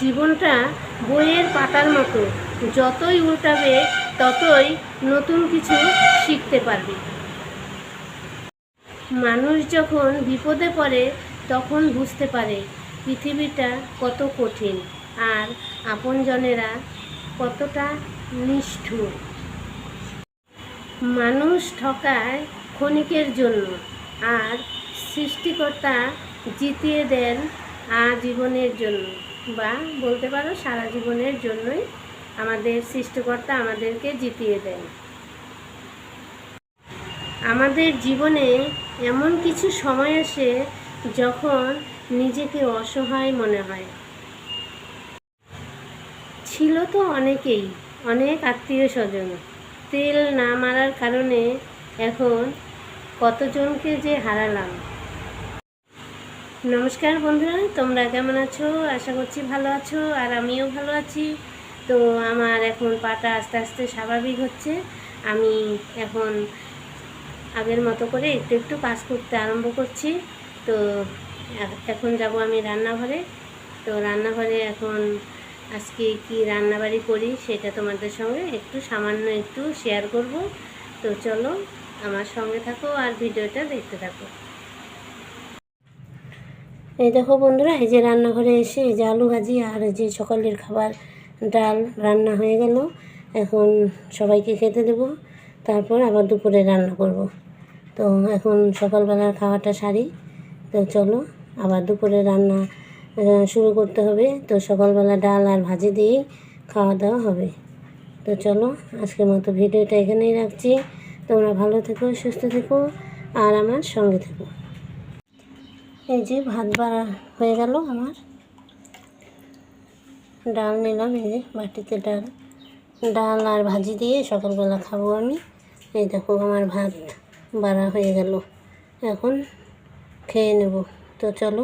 জীবনটা বইয়ের পাতার মতো। যতই উল্টাবে, ততই নতুন কিছু শিখতে পারবে। মানুষ যখন বিপদে পড়ে, তখন বুঝতে পারে পৃথিবীটা কত কঠিন আর আপনজনেরা কতটা নিষ্ঠুর। মানুষ ঠকায় ক্ষণিকের জন্য আর সৃষ্টিকর্তা জিতিয়ে দেন আজীবনের জন্য। বা বলতে পারো সারা জীবনের জন্যই আমাদের সৃষ্টিকর্তা আমাদেরকে জিতিয়ে দেন। আমাদের জীবনে এমন কিছু সময় আসে যখন নিজেকে অসহায় মনে হয়। ছিল তো অনেকেই, অনেক আত্মীয় স্বজন। তেল না মারার কারণে এখন কতজনকে যে হারালাম। নমস্কার বন্ধুরা, তোমরা কেমন আছো? আশা করছি ভালো আছো, আর আমিও ভালো আছি। তো আমার এখন পাটা আস্তে আস্তে স্বাভাবিক হচ্ছে। আমি এখন আগের মতো করে একটু একটু কাজ করতে আরম্ভ করছি। তো এখন যাব আমি রান্নাঘরে। তো রান্নাঘরে এখন আজকে কি রান্নাবাড়ি করি সেটা তোমাদের সঙ্গে একটু সামান্য একটু শেয়ার করব। তো চলো আমার সঙ্গে থাকো আর ভিডিওটা দেখতে থাকো। এই দেখো বন্ধুরা, এই যে রান্নাঘরে এসে এই যে আলু ভাজি আর এই যে সকালের খাবার, ডাল রান্না হয়ে গেল। এখন সবাইকে খেতে দেবো, তারপর আবার দুপুরে রান্না করব। তো এখন সকালবেলার খাওয়াটা সারি, তো চলো আবার দুপুরে রান্না শুরু করতে হবে। তো সকালবেলা ডাল আর ভাজি দিয়েই খাওয়া দাওয়া হবে। তো চলো আজকের মতো ভিডিওটা এখানেই রাখছি। তোমরা ভালো থেকো, সুস্থ থেকো, আর আমার সঙ্গে থেকো। এই যে ভাত বাড়া হয়ে গেল আমার। ডাল নিলাম, এই যে বাটিতে ডাল। ডাল আর ভাজি দিয়ে সকালবেলা খাব আমি। এই দেখো আমার ভাত বাড়া হয়ে গেল। এখন খেয়ে নেব। তো চলো